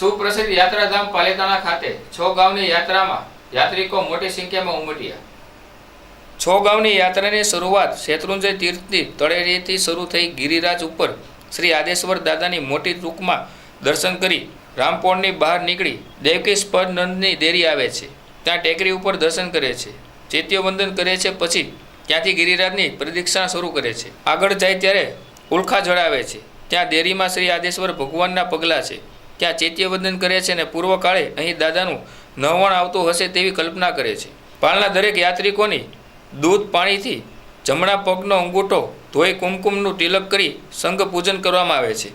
સુપ્રસિદ્ધ યાત્રાધામ પાલિતાણા ખાતે છ ગામની યાત્રામાં યાત્રિકો મોટી સંખ્યામાં ઉમટ્યા. છ ગામની યાત્રાની શરૂઆત શેત્રુંજય તીર્થની તળેટીથી શરૂ થઈ ગિરિરાજ ઉપર શ્રી આદેશ્વર દાદાની મોટી ટૂંકમાં દર્શન કરી રામપોળની બહાર નીકળી દેવકી સ્પદનંદની દેરી આવે છે. ત્યાં ટેકરી ઉપર દર્શન કરે છે. ચૈત્યવંદન કરે છે પછી ત્યાંથી ગિરિરાજની પ્રદક્ષિણા શરૂ કરે છે. આગળ જાય ત્યારે ઉલ્ખા જળાવે છે. ત્યાં દેરીમાં શ્રી આદેશ્વર ભગવાનના પગલાં છે. ત્યાં ચૈત્યવંદન કરે છે અને પૂર્વકાળે અહીં દાદાનું નવણ આવતું હશે તેવી કલ્પના કરે છે. પાલના દરેક યાત્રિકોની દૂધ પાણીથી જમણા પગનો અંગૂઠો, ધોઈ કુમકુમનું તિલક કરી સંઘ પૂજન કરવામાં આવે છે.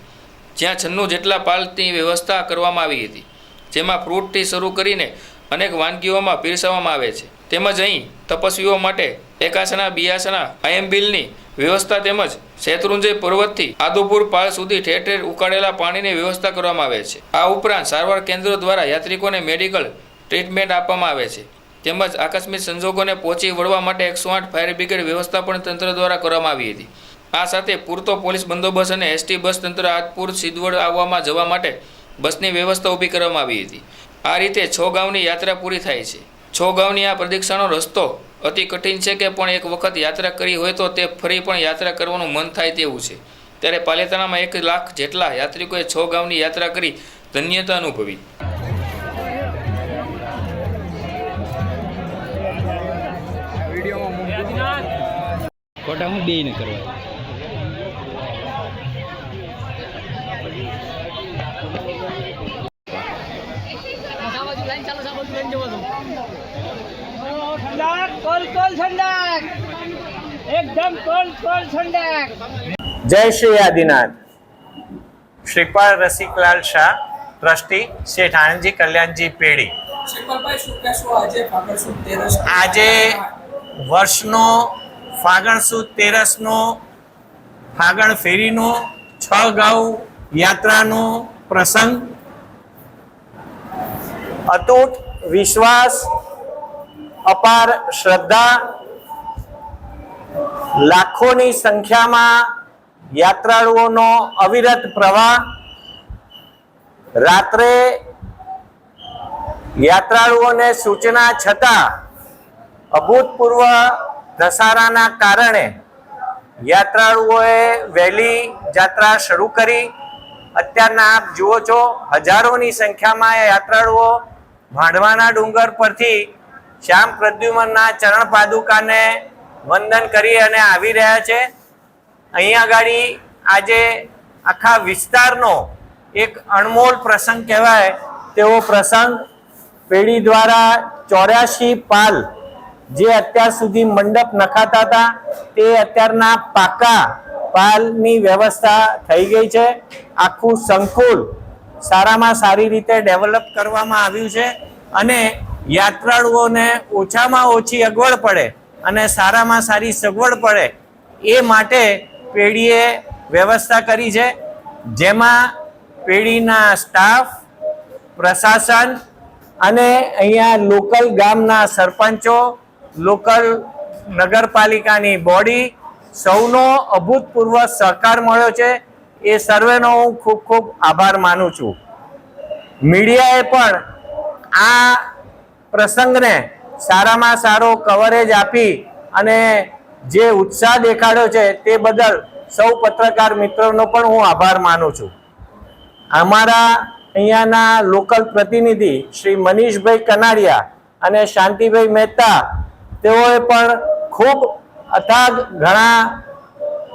જ્યાં છન્નું જેટલા પાલની વ્યવસ્થા કરવામાં આવી હતી, જેમાં ફ્રૂટથી શરૂ કરીને અનેક વાનગીઓમાં પીરસવામાં આવે છે. તેમજ અહીં તપસ્વીઓ માટે એકાસના બિયાસના આયંબિલની વ્યવસ્થા તેમજ શેત્રુંજય પર્વતથી આદુપુર પાળ સુધી ઠેર ઠેર ઉકાળેલા પાણીની વ્યવસ્થા કરવામાં આવે છે. આ ઉપરાંત સારવાર કેન્દ્રો દ્વારા યાત્રિકોને મેડિકલ ટ્રીટમેન્ટ આપવામાં આવે છે. તેમજ આકસ્મિક સંજોગોને પહોંચી વળવા માટે એકસો આઠ ફાયર બ્રિગેડ વ્યવસ્થા પણ તંત્ર દ્વારા કરવામાં આવી હતી. આ સાથે પૂરતો પોલીસ બંદોબસ્ત અને એસટી બસ તંત્ર આદપુર સિદ્ધવડ આવવામાં જવા માટે બસની વ્યવસ્થા ઊભી કરવામાં આવી હતી. આ રીતે છ ગામની યાત્રા પૂરી થાય છે. છ ગામની આ પ્રદક્ષિણાનો રસ્તો અતિ કઠિન છે કે પણ એક વખત યાત્રા કરી હોય તો તે ફરી પણ યાત્રા કરવાનું મન થાય તેવું છે. ત્યારે પાલિતાણામાં એક લાખ જેટલા યાત્રિકોએ છ ગામની યાત્રા કરી ધન્યતા અનુભવી. ખોટા હું બે ને કરવા કોલ કોલ ઠંડક એકદમ કોલ કોલ ઠંડક જય શ્રી આદિનાથ. શ્રીપાલ રસિકલાલ શાહ ટ્રસ્ટી શેઠ આનંદજી કલ્યાણજી પેઢી. આજે વર્ષનો ફાગણ સુદ તેરસનો ફાગણ ફેરીનો છ ગાઉ યાત્રાનો પ્રસંગ. અતૂટ વિશ્વાસ અપાર શ્રદ્ધા લાખોની સંખ્યામાં યાત્રાળુઓનો અવિરત પ્રવાહ, રાત્રે યાત્રાળુઓને સૂચના છતાં અભૂતપૂર્વ ધસારાના કારણે યાત્રાળુઓએ વહેલી યાત્રા શરૂ કરી. અત્યારના આપ જુઓ છો, હજારોની સંખ્યામાં યાત્રાળુઓ ભાંડવાના ડુંગર પરથી શ્યામ પ્રદ્યુમનના ચરણ પાદુકાને વંદન કરી અને આવી રહ્યા છે. અહીંયા આગળ આજે આખા વિસ્તારનો એક અણમોલ પ્રસંગ કહેવાય. તેવો પ્રસંગ પેઢી દ્વારા ચોર્યાસી પાલ જે અત્યાર સુધી મંડપ નખાતા હતા, તે અત્યારના પાકા પાલની વ્યવસ્થા થઈ ગઈ છે. આખું સંકુલ સારામાં સારી રીતે ડેવલપ કરવામાં આવ્યું છે અને યાત્રાળુઓને ઓછામાં ઓછી અગવડ પડે અને સારામાં સારી સગવડ પડે એ માટે પેઢીએ વ્યવસ્થા કરી છે. જેમાં પેઢીના સ્ટાફ પ્રશાસન અને અહીંયા લોકલ ગામના સરપંચો લોકલ નગરપાલિકાની બોડી સૌનો અભૂતપૂર્વ સહકાર મળ્યો છે. એ સર્વેનો હું ખૂબ ખૂબ આભાર માનું છું. મીડિયાએ પણ આ પ્રસંગને સારામાં સારો કવરેજ આપી અને જે ઉત્સાહ દેખાડ્યો છે તે બદલ સૌ પત્રકાર મિત્રોનો પણ હું આભાર માનું છું. અમારા અહીંયાના લોકલ પ્રતિનિધિ શ્રી મનીષભાઈ કનારિયા અને શાંતિભાઈ મહેતા તેઓએ પણ ખૂબ અથાગ ઘણા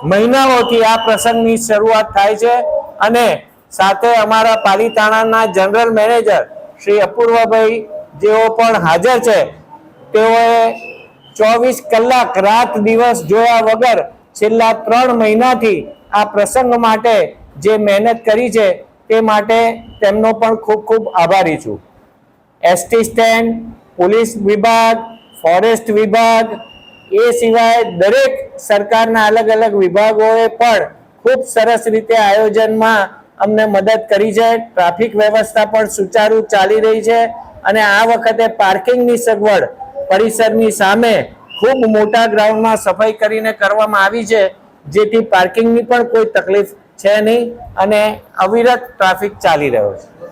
મહિનાઓથી આ પ્રસંગની શરૂઆત થાય છે અને સાથે અમારા પાલિતાણાના જનરલ મેનેજર શ્રી અપૂર્વભાઈ જેઓ પણ હાજર છે, તેઓએ ચોવીસ કલાક રાત દિવસ જોયા વગર છેલ્લા ત્રણ મહિનાથી આ પ્રસંગ માટે જે મહેનત કરી છે, તે માટે તેમનો પણ ખૂબ ખૂબ આભારી છું. એસટી સ્ટેન્ડ પોલીસ વિભાગ, ફોરેસ્ટ વિભાગ, એ સિવાય દરેક સરકારના અલગ અલગ વિભાગોએ પણ ખૂબ સરસ રીતે આયોજનમાં અમને મદદ કરી છે. ટ્રાફિક વ્યવસ્થા પણ સુચારુ ચાલી રહી છે. અને આ વખતે પાર્કિંગની સગવડ પરિસરની સામે ખૂબ મોટા ગ્રાઉન્ડમાં સફાઈ કરીને કરવામાં આવી છે. જેથી પાર્કિંગની પણ કોઈ તકલીફ છે નહીં અને અવિરત ટ્રાફિક ચાલી રહ્યો છે.